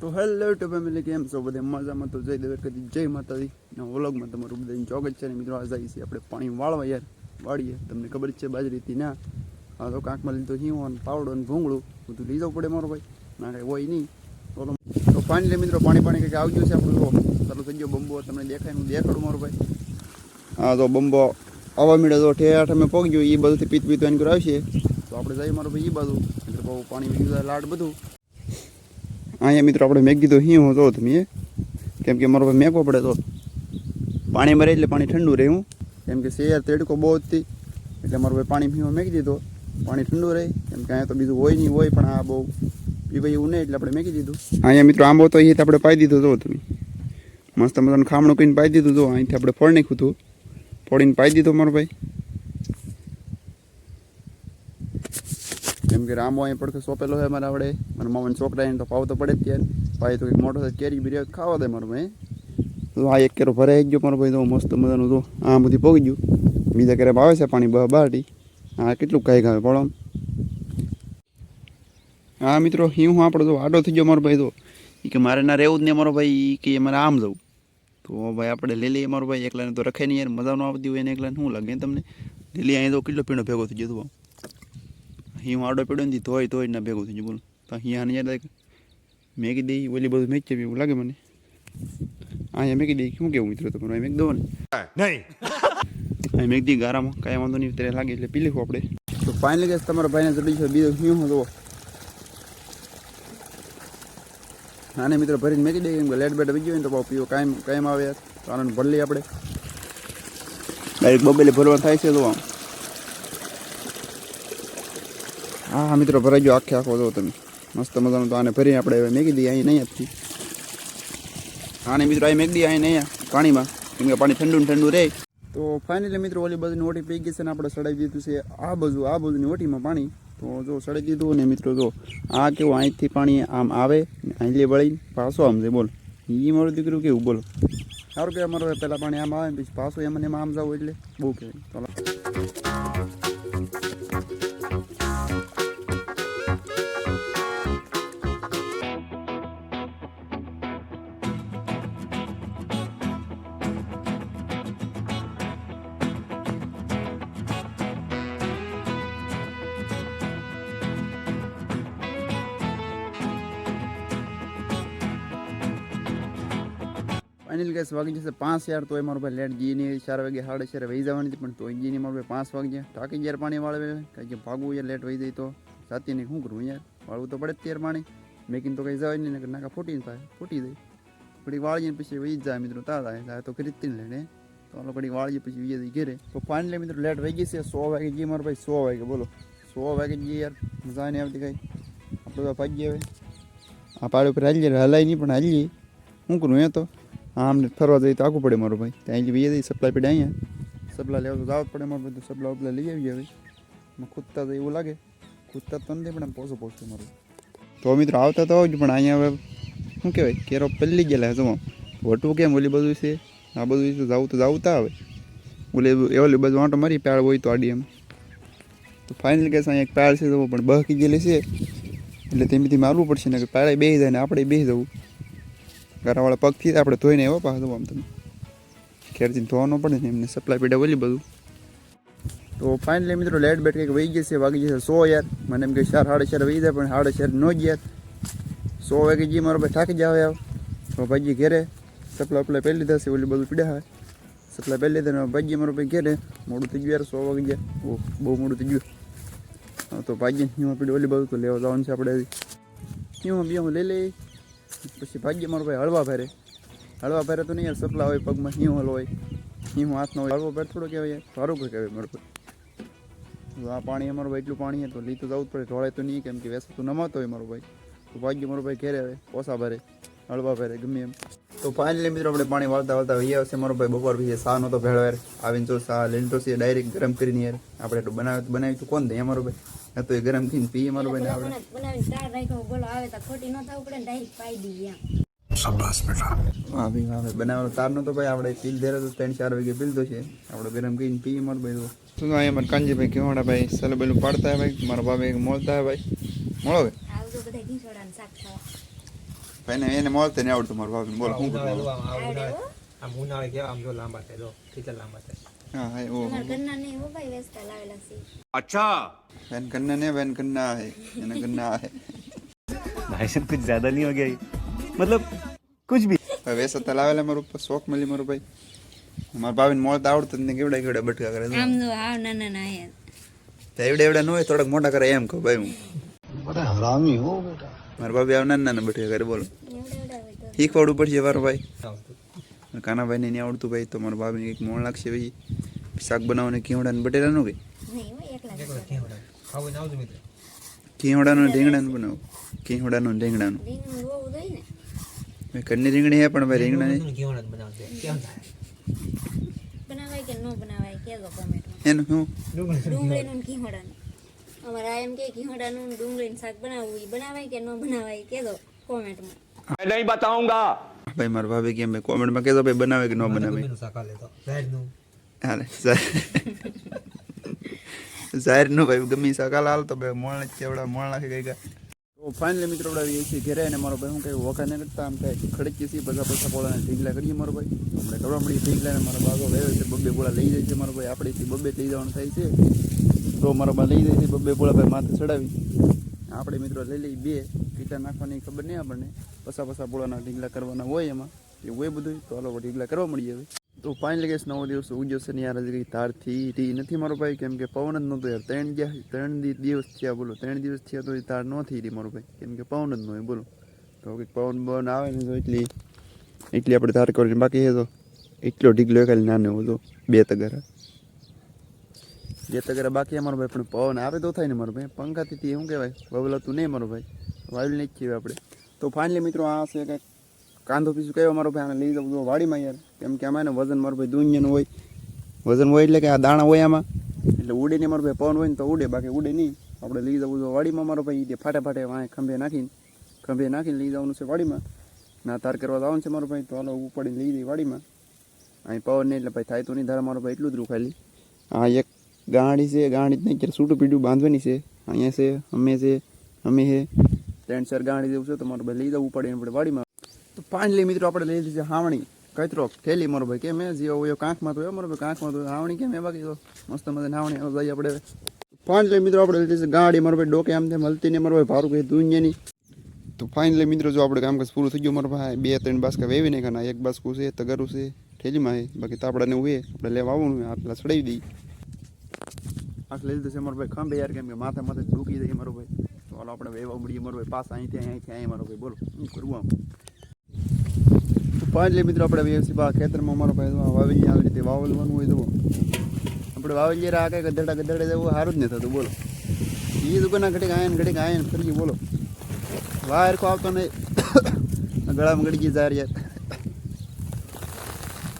તો hello two family કેમ છો બધે? મજામાં તો જય દેવે કદી, જય માતાજી. ને વ્લોગમાં તમારું બધાનું ચોગત છે ને મિત્રો આ જાય છે આપણે પાણી વાળવા યાર, વાળીએ. તમને ખબર જ છે બાજરીથી ના હા તો કાંકમાં લીધો હિંવો અને પાવડો અને ભૂંગળું, બધું લીધો પડે મારો ભાઈ. ના કાંઈ હોય નહીં. તો પાણી લે મિત્રો, પાણી પાણી કંઈક આવજો છે આપણું જો ચાલો થઈ ગયો બંબો, તમને દેખાય હું દેખાડું મારો ભાઈ. હા તો બંબો આવવા મીડે તો ઠેઠ અમે પગજો એ બધુંથી પીત પીત એની આવશે. તો આપણે જઈએ મારો ભાઈ એ બાજુ. એટલે બહુ પાણી લાડ બધું. અહીંયા મિત્રો આપણે મેગી તો હિં હું જો તમે કેમ કે મારો ભાઈ મેકવો પડે તો પાણી મરે એટલે પાણી ઠંડુ રહે હું. કેમ કે શેર તેડકો બહુ હતી. એટલે મારો ભાઈ પાણી પીવા મેકી દીધો. પાણી ઠંડુ રહે. કેમ કે અહીંયા તો બીજું હોય નહીં હોય, પણ આ બહુ પીવાય એવું નહીં એટલે આપણે મેકી દીધું. અહીંયા મિત્રો આંબો તો એ આપણે પાઈ દીધો જો તમે મસ્ત મજાનું ખામણું કરીને પાઈ દીધું જો અહીંથી આપણે ફળ નાખ્યું હતું. ફોડીને પાઈ દીધો મારો ભાઈ. કેમ કે રામો અહીં પડખે સોંપેલો હોય મારા આવડે. મારા મામાને છોકરા એને તો ભાવ તો પડે જ ત્યારે. ભાઈ તો મોટો થાય કેરી બિરિયા ખાવા દે મારો ભાઈ. તો આ એક કેરો ભરાઈ ગયો મારો ભાઈ, તો મસ્ત મજાનું તો આ બધી પોગી ગયું. બીજા કેરે આવે છે પાણી બહાર બાટી હા કેટલું કાંઈ ખાવે, પડો હા, મિત્રો હું હું આપણો તો આડો થઈ ગયો મારો ભાઈ તો. એ કે મારે ના રહેવું જ નહીં મારો ભાઈ કે મારે આમ જવું. તો ભાઈ આપણે લઈ લઈએ મારો ભાઈ, એકલાને તો રખે નહીં યાર, મજા ન આવતી હોય એને એકલાને, શું લાગે તમને લીલી અહીં તો કેટલો પીણો ભેગો થઈ જતો આમ અહીં આડો પડ્યો નથી ધોઈ તોય ના ભેગું થઈ ગયું. બોલો તો અહીંયા યાર લાગે મેગી દઈ ઓલી બધું મેચ એવું લાગે મને. અહીંયા મેગી દઈ શું કેવું મિત્રો તમારું? અહીં મેક દો ને. નહીં. અહીં મેક દી ગારામાં કાંઈ વાંધો નહીં ત્યારે લાગે એટલે પી લઈશું આપણે. તો ફાઇનલી ગેસ તમારા ભાઈને ચડી છે બીજો શું હતો. નાને મિત્રો ભરીને મેકી દઈએ કેમ કે લેટ બેટ આવી ગયો ને તો બહુ પીવો કાયમ કાયમ આવે યાર. તો આનંદ ભરી લઈએ આપણે. ડાયરેક્ટ બબેલે ભરવા થાય છે તો આમ. હા હા મિત્રો, ભરાઈ ગયો આખે આખો. જો તમે મસ્ત મજાનું તો આને ભરીને આપણે હવે મેકી દઈએ અહીં નહીં આપતી આને મિત્રો, અહીં મેકી દઈએ અહીં નહીં પાણીમાં. કેમ કે પાણી ઠંડુ ઠંડુ રહે. તો ફાઇનલી મિત્રો, ઓલી બાજુની ઓટી પી ગઈ છે ને આપણે સડાઈ દીધું છે આ બાજુ, આ બાજુની ઓટીમાં પાણી. તો જો સડાઈ દીધું ને મિત્રો, જો આ કેવું અહીંથી પાણી આમ આવે અહીં લે વળીને પાછો આમ જે બોલ. એ મારું દીકરું કેવું, બોલો. સારું કે અમારું પહેલાં પાણી આમ આવે પછી પાછું એમ ને એમાં આમ જવું એટલે બહુ કહેવાય. ચાલો ફાઇનલ ગેસ વાગી જશે પાંચ યાર, તોય મારો ભાઈ લેટ ગઈ નહીં ચાર વાગે સાડા ચાર વહી જવાની પણ તોય ગઈ નહીં મારો ભાઈ પાંચ વાગે ટાંકી યાર પાણી વાળવે, કારણ કે ભાગવું યાર, લેટ વહી જાય તો. સાથી નહીં, શું કરવું યાર? વાળવું તો પડે જ ત્યાર પાણી. મેકિંગ તો કંઈ જવાય નહીં નાકા ફૂટીને થાય, ફૂટી જાય. ઘડી વાળીને પછી વહી જાય મિત્રો તા થાય તો ખરીદતી ને લેને તો હાલો ઘડી વાળીએ પછી જાય ઘેરે. તો ફાઇનલી મિત્રો લેટ વહી ગઈ છે, સો વાગે જઈએ મારો ભાઈ, સો વાગે, બોલો. સો વાગે જઈએ યાર, મજા નહીં આવતી કાંઈ. આપણે તો ભાગીએ હવે. આ પાડ ઉપર હાલીએ, હલાય નહીં, પણ હાલીએ. શું કરું એ તો? આમ ને ફરવા જઈએ તો આગું પડે મારો ભાઈ. ત્યાં જઈએ જઈએ, સપ્લાય પડે અહીંયા. સપ્લાય લેવા તો જવા પડે મારો ભાઈ, તો સપ્લાય ઉપલા લઈ આવીએ હવે. કૂદતા તો એવું લાગે. ખૂદતા તો નથી, પણ આમ પોસો પહોંચતો મારું. તો મિત્રો આવતા તો આવજો પણ અહીંયા હવે, શું કહેવાય, કેરો પલ્લી ગયેલા જો વટવું કેમ, ઓલી બધું છે? આ બધું છે, જવું તો જવું તા આવે. ઓલી ઓલી બધું વાંટો મારી પેળ હોય તો આડી એમ. તો ફાઇનલ કેસ અહીંયા એક પેળ છે તો પણ બહકી ગયેલી છે. એટલે તેમાંથી મારવું પડશે ને કે પેળે બેસી જાય ને આપણે બે જવું. ઘરવાળા પગથી આપણે ધોઈને એવો પાછું આમ તમે. ઘેરથી ધોવાનો પડે ને એમને સપ્લાય પીડા બોલી બધું. તો ફાઇનલી મિત્રો લેટ બેટ કંઈક વહી જશે વાગી જશે સો યાર. મને એમ કે ચાર સાડા ચાર વહી જાય, પણ સાડા ચાર નો યાર. સો વાગે જઈએ મારો ભાઈ થાકી જાવ આવ. તો ભાઈજી ઘેરે સપ્લાય અપ્લાય પહેલી છે, ઓલી બધું પીડા હોય સપ્લાય પહેલી લીધા ને ભાઈ મારો ભાઈ ઘેરે, મોડું થઈ ગયું યાર, સો વાગે ગયા. બહુ બહુ મોડું થઈ ગયું. તો ભાઈ હું પીડું ઓલી બધું, તો લેવા જવાનું છે આપણે હું બી હું લઈ લઈ પછી ભાગ્ય મારો ભાઈ હળવા ભેરે. હળવા ભેરે તો નહીં યાર, સપલા હોય, પગમાં હિંહ હલ હોય હિંહ હાથનો હોય. હળવો ફેર થોડો કહેવાય સારું કહેવાય મારો ભાઈ. આ પાણી અમારું ભાઈ એટલું પાણી હતું તો લી તો જવું જ પડે. ઢોળાય તો નહીં, કેમ કે વેસા તો નમાતો હોય મારો ભાઈ. તો ભાગ્ય મારો ભાઈ ઘેરે આવે, ઓછા ભરે, હળવા ભેરે, ગમે એમ. તો ફાઇનલી મિત્રો આપણે પાણી વાળતા વાળતા વહી આવશે. મારો ભાઈ બપોર પછી સા નહોતો ભેળો યાર આવીને તો સા લઈને છે ડાયરેક્ટ ગરમ કરીને યાર. આપણે તો બનાવ્યું તો બનાવી તો કોણ દે અમારો ભાઈ? ના તો એ ગરમ થઈને પીએ મારો ભાઈ આપણે બનાવીને ચાર રાખ્યો બોલો આવે તો ખોટી ન થવું પડે ડાયરેક્ટ પાઈ દઈએ એમ. શાબાશ બેટા. હા ભાઈ હા ભાઈ. બનાવેલો તાર નતો ભાઈ. આપણે પીલ ધેરે તો ત્રણ ચાર વાગે પીલતો છે. આપણે ગરમ કરીને પીએ મારો ભાઈ તો. શું અહીંયા મારે કાંજીભાઈ કેવાડા ભાઈ સલો બેલું પાડતા ભાઈ. મારા બાબા એક મોળતા હે ભાઈ. મળો ભાઈ આવજો બધા ઘીસોડા ને શાક ખાવા ભાઈને એને મળતે નહીં આવડતું મારું ભાભીને બોલો શું ઉનાળે કરવાનું જો આમ આ આવડે ઉનાળે હો. આમ ઉનાળે કેવા આમ જો લાંબા થાય જો ટીચર લાંબા થાય હા હા ઓ અમારા ઘરના નહીં હો ભાઈ વેચતા લાવેલા છે बहन करना नहीं बहन करना है એને करना है भाई साहब कुछ ज्यादा नहीं हो गया ये? मतलब कुछ भी હવે વેસા તો લાવેલા મારું ઉપર શોખ મળી મારું ભાઈ મારા ભાભીને મળતા આવડતું જ ને કેવડા કેવડા બટકા કરે છે આમ જો આવ નાના ના આયા તો એવડા એવડા ન હોય થોડાક મોટા કરે એમ કહું ભાઈ હું મારા ભાભી આવ નાના નાના બટકા કરે બોલો. શીખવાડવું પડશે મારો ભાઈ. કાનાભાઈને નહીં આવડતું ભાઈ તો મારા ભાભીને કંઈક મોણ લાગશે ભાઈ શાક બનાવવાને કેવડા ને બટેટાનું કે? કેવડાનું હો એકલા જ એકલો કેવડા ખાવું આવતું મિત્ર કીવડાનું ને રીંગણાનું બનાવું. કીવડાનું ને રીંગણાનું. રીંગણું રોવું જોઈએ ને મેં ઘરની રીંગણી હે પણ ભાઈ રીંગણા એનું શું? અમારે એમ કે ઘીવડાનું ને ડુંગળીનું શાક બનાવવું એ બનાવાય કે ન બનાવાય કેજો કોમેન્ટમાં. ભાઈ મારા ભાભી કે મેં કોમેન્ટમાં કહેતો ભાઈ બનાવે કે ન બનાવે. હાલે જાહેરનું ભાઈ ગમી સકાલ હાલ તો ભાઈ મોણ ચેવડા મોણ નાખી ગઈ ગયા તો ફાઇનલી મિત્રો આપણે એ છીએ ઘરે અને મારો ભાઈ હું કઈ વખા નહીં કરતા આમ કઈ ખડકી છીએ બધા પૈસા પોળાને ઢીંગલા કરીએ મારો ભાઈ. આપણે કરવા મળી ઢીંગલા ને મારો બાબો વેવે છે બબ્બે પોળા લઈ જાય છે મારો ભાઈ. આપણેથી બબ્બે લઈ જવાનું થાય છે. તો મારા બા લઈ જાય છે બબ્બે પોળા માથે ચડાવી. આપણે મિત્રો લઈ લઈ બે કેટલા નાખવાની ખબર નહીં આપણને. પસા પસા પોળાના ઢીંગલા કરવાના હોય એમાં એ હોય બધું તો હાલો ઢીંગલા કરવા મળીએ હવે. તો ફાઇનલી લગેશ નવો દિવસ ઉજવશે ને યાર, હજી તારથી ટી નથી મારો ભાઈ, કેમ કે પવન જ નહોતો યાર. ત્રણ ત્રણ દિવસ થયા, બોલો. ત્રણ દિવસ થયા તો એ તાર ન થઈ રહી મારો ભાઈ, કેમ કે પવન જ ન હોય, બોલો. તો કંઈક પવન બવન આવે ને તો એટલી એટલી આપણે તાર કરીને બાકી છે તો. એટલો ઢીકલો ખાલી નાનો હતો, બે તગારા. બે તગારા બાકી અમારો ભાઈ પણ પવન આવે તો થાય ને મારો ભાઈ. પંખાથી શું કહેવાય? બબલાતું નહીં મારો ભાઈ. વાવી નહીં જ આપણે. તો ફાઇનલી મિત્રો આ છે કંઈક કાંદો પીસું કયો મારો ભાઈ, આને લઈ જવું તો વાડીમાં યાર. કેમ કે આમાં વજન મારો ભાઈ દુનિયાનું હોય. વજન હોય એટલે કે આ દાણા હોય આમાં. એટલે ઉડે નહીં મારો ભાઈ, પવન હોય ને તો ઉડે, બાકી ઉડે નહીં. આપણે લઈ જવું તો વાડીમાં મારો ભાઈ તે ફાટે ફાટે વાંહે ખંભે નાખીને ખંભે નાખીને લઈ જવાનું છે વાડીમાં. ના, તાર કરવા જવાનું છે મારો ભાઈ, તો હાલો ઉપાડીને લઈ જઈ વાડીમાં. અહીં પવન નહીં એટલે ભાઈ થાય તો નહીં, ધારા મારો ભાઈ એટલું જ રૂખાયેલી. આ એક ગાડી છે, ગાડી નહીં ક્યારે સૂટું પીડું બાંધવાની છે. અહીંયા છે, અમે છે અમે છે ત્રણ ચાર ગાડી જેવું છે, તો મારો ભાઈ લઈ જવું પડે આપણે વાડીમાં. તો ફાઇનલી મિત્રો આપણે લઈ લીધી છે હાવણી. કચરો થેલી મારો ભાઈ, કેમ જીવો હોય કાંખમાં તો મારો ભાઈ, કાંખમાં તો હાવણી કેમ એ બાકી તો મસ્ત મજા હાવણી હાલો જઈએ આપણે ફાઇનલી મિત્રો આપણે લીધી ગાડી, મારો ભાઈ ડોકે આમ તેમ હલતી ને મારો ભાઈ ભારું કહી દુનિયાની તો ફાઇનલી મિત્રો જો આપણે કામકાજ પૂરું થઈ ગયું, મારો ભાઈ, બે ત્રણ બાસ્કા વેવી નહીં ખાના એક બાસ્કું છે, તગારું છે, થેલીમાં છે. બાકી તાપડાને હોય આપણે લેવા આવવાનું હોય સડાવી ચડાવી દઈએ આટલે લીધું છે મારો ભાઈ. ખંભે યાર કેમ કે માથે માથે ડૂકી જાય મારો ભાઈ. તો આપણે વેવા મળીએ મારો ભાઈ. પાસ અહીંથી અહીંથી અહીં મારો ભાઈ. બોલો, શું કરવું આમ? પાંચલે મિત્રો, આપણે વેવસી બા ખેતરમાં મારો ભાઈ વાવેલી આવી રીતે વાવલવાનું હોય તો આપણે વાવેલી આ કઈ ગધડા ગધેડા જવું સારું જ નહીં થતું, બોલો. એ દુકાના ઘડીક આયન ઘડીક આયન ફરી બોલો. વાયર કો આવતો નહીં. ગળામાં ગળી ગઈ જાર યાર.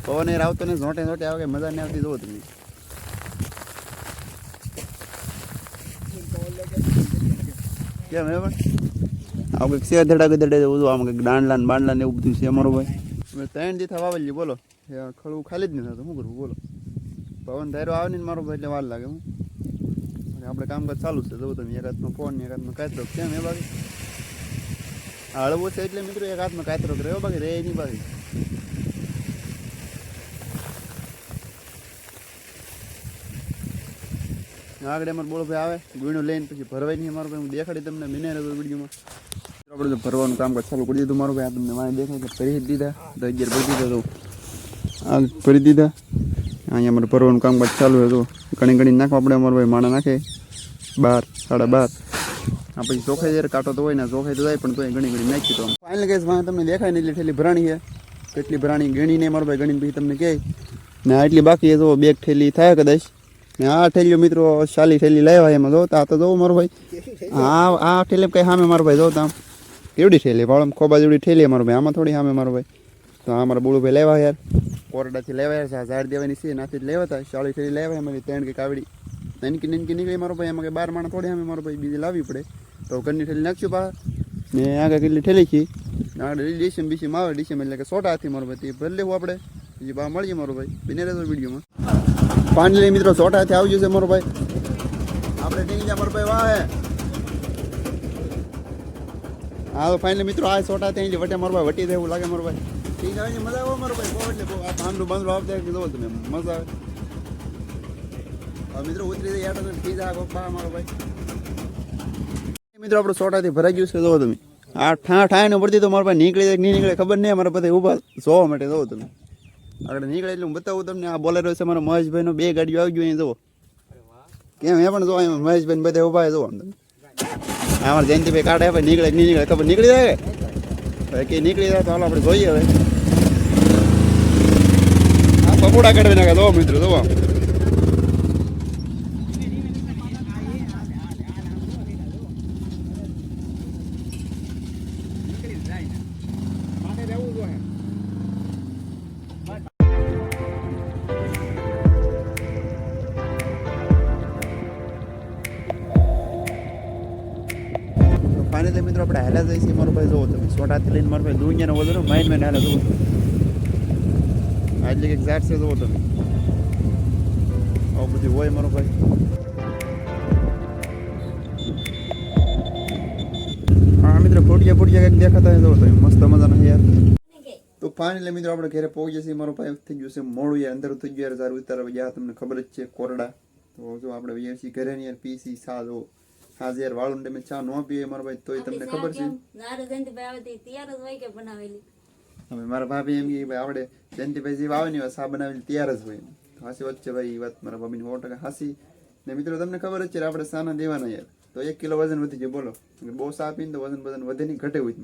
પવન યાર આવતો ને ઝોંટે ઝોંટે આવે, મજા નહીં આવતી, જોવો તમે. કેમ હે પણ આવું કંઈક છે ધડા ગધડે બધું આમ કંઈક દાંડલા બાંડલા ને એવું બધું છે અમારું ભાઈ. મેં ત્રણ દી થવા વાવેલી બોલો. એ ખડું ખાલી જ નહીં થતું. શું કરવું બોલો. પવન ધારો આવે ને મારો ભાઈ, એટલે વાર લાગે હું. અને આપણે કામકાજ ચાલુ છે. જો તમે, એક હાથમાં ફોન ને એક હાથમાં કાચરો કેમ એ બાકી? હળવો છે એટલે મિત્રો, એક હાથમાં કાચરો રહ્યો બાકી રે નહીં બાકી. આગળ અમારો બોલો ભાઈ આવે, ગુણો લઈને પછી ભરવાય નહીં અમારો ભાઈ. હું દેખાડી તમને મિને રહ્યો વિડીયોમાં. આપણે ભરવાનું કામકાજ ચાલુ કરી દીધું મારું ભાઈ. આ તમને વાંચી દેખાય કે દીધા. તો અગિયાર ભરી દીધા તો આ ભરી દીધા. અહીંયા અમારે ભરવાનું કામકાજ ચાલુ હતું ઘણી ઘણી નાખવા આપણે અમારો ભાઈ. માણા નાખે. બાર, સાડા બાર. આ પછી ચોખાઈ જ્યારે કાંટો તો હોય ને ચોખાઈ તો જાય, પણ તોય ઘણી ઘણી નાખી તો ફાઇનલ કેસ વાંહે તમને દેખાય ને એટલી ઠેલી ભરાણી છે. કેટલી ભરાણી ગણીને મારો ભાઈ ગણીને પછી તમને કહે. ને આટલી બાકી તો બેગ ઠેલી થાય કદાચ. ને આ ઠેલીઓ મિત્રો ચાલી ઠેલી લેવાય એમાં જોતા તો જોવો મારો ભાઈ. હા, આ ઠેલી કઈ સામે મારો ભાઈ જોતા કેવડી ઠેલી આમ ખોબા જેવડી ઠેલી મારો ભાઈ. આમાં થોડી સામે મારો ભાઈ. તો આ મારા બોલું ભાઈ લેવા યાર. કોરડાથી લેવા યાર ઝાડ દેવાની છે નાથી જ લેવા હતા ચાલી ઠેલી લેવા અમારી ત્રણ કે કાવડી. નાનકી નાનકી નીકળી મારો ભાઈ, એમાં કે બાર માણા થોડી સામે મારો ભાઈ, બીજી લાવવી પડે. તો ઘરની ઠેલી નાખશું પા. ને આગળ કેટલી ઠેલી છે? આગળ ડીસીમ બીસીમ આવે, ડીસીમ એટલે કે સોટા હાથી મારો ભાઈ, તે ભરી લેવું આપણે. બીજી બા મળીએ મારો ભાઈ. બને રહેતો વિડીયોમાં. ફાઇનલી મિત્રો સોટા થી આવી જશે મારો ભાઈ. આપણે ટીંગી જા મારો ભાઈ, વાહ. હા તો ફાઇનલી મિત્રો, આ સોટા ત્યાં વટે મારો ભાઈ, વટી દેવું લાગે મારો ભાઈ. ઠીક આવે મજા આવે મારો ભાઈ, બહુ એટલે બહુ. આ પાંદડું બાંદડું આવતા જોવો તમે, મજા આવે. મિત્રો, ઉતરી જાય યાર આ કોક મારો ભાઈ. મિત્રો, આપણું સોટાથી ભરાઈ ગયું છે, જોવો તમે. આ ઠા ઠાય ને પડતી તો મારા ભાઈ નીકળી જાય નહીં નીકળે ખબર નહીં મારા બધા ઊભા જોવા માટે, જોવો તમે. આગળ નીકળે એટલે હું બતાવું તમને, આ બોલેરો છે મારા મહેશભાઈનો, બે ગાડીઓ આવી ગયું અહીંયા જુઓ. કેમ એ પણ જો અહીં મહેશભાઈ બધા ઊભા જુઓ આમ તમે. અમારે જયંતિભાઈ કાઢે ભાઈ નીકળે નહીં નીકળે, ખબર નીકળી જાય? ભાઈ કે નીકળી જાય તો હાલો આપણે જોઈએ હવે. આ પકોડા કાઢવી નાખે જો મિત્રો જો આપણે હાલા જઈએ છીએ મારો ભાઈ જોવો તમે. સોટાથી લઈને મારો ભાઈ દુનિયાનો વધુ માઇન્ડ મેન હાલા જોવો. આજે કંઈક ઝાડ છે જોવો તમે. આવું બધું હોય મારો ભાઈ. હા, મિત્રો ફોડિયા ફોડિયા કંઈક દેખાતા જોવો તમે. મસ્ત મજાના યાર. તો ફાઇનલી મિત્રો, આપણે ઘરે પહોંચી છીએ. મારો ભાઈ થઈ ગયું છે મોડું યાર. અંદર થઈ ગયું યાર. સારું ઉતારવા ગયા. તમને ખબર જ છે કોરડા. તો આપણે ઘરે પીસી સા જો યાર વાળું તમે ચા નો પીએ મારા ભાઈ તોય તમને ખબર છે? નારે જયંતિભાઈ આવે તે તૈયાર જ હોય કે બનાવેલી? હવે મારા ભાભી એમ કે ભાઈ આવડે જયંતિભાઈ જેવા આવે ને એવા સા બનાવેલી તૈયાર જ હોય. હાસી વચ્ચે ભાઈ એ વાત મારા ભાભીની સો ટકા હાસી. ને મિત્રો તમને ખબર જ છે આપણે સાના દેવાના યાર. તો એક કિલો વજન વધી જાય બોલો. બહુ સા પીને તો વજન વજન વધે નહીં ઘટે હોય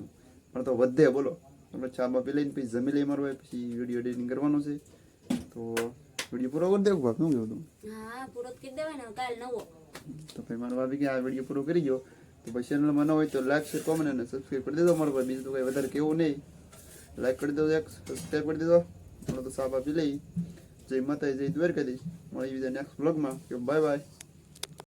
પણ તો વધે બોલો. આપણે ચા બાપી લઈને પછી જમી લઈએ મારો ભાઈ પછી વીડિયો એડિટિંગ કરવાનું છે. તો વીડિયો પૂરો કરી દેવું ભાઈ શું કેવું તું? હા પૂરો કરી દેવાય ને કાલ નવો. તો ભાઈ, મારા ભાભી કે આ વીડિયો પૂરો કરી ગયો તો પછી ચેનલમાં ન હોય તો લાઈક શેર કોમેન્ટ અને સબસ્ક્રાઈબ કરી દેજો મારો ભાઈ બીજું તો કંઈ વધારે કેવું નહીં. લાઈક કરી દેજો એક સબસ્ક્રાઈબ કરી દેજો. થોડો તો સાફ આપી લઈ. જય માતા જય દ્વારકાધીશ. મળી બીજા નેક્સ્ટ બ્લોગમાં કે બાય બાય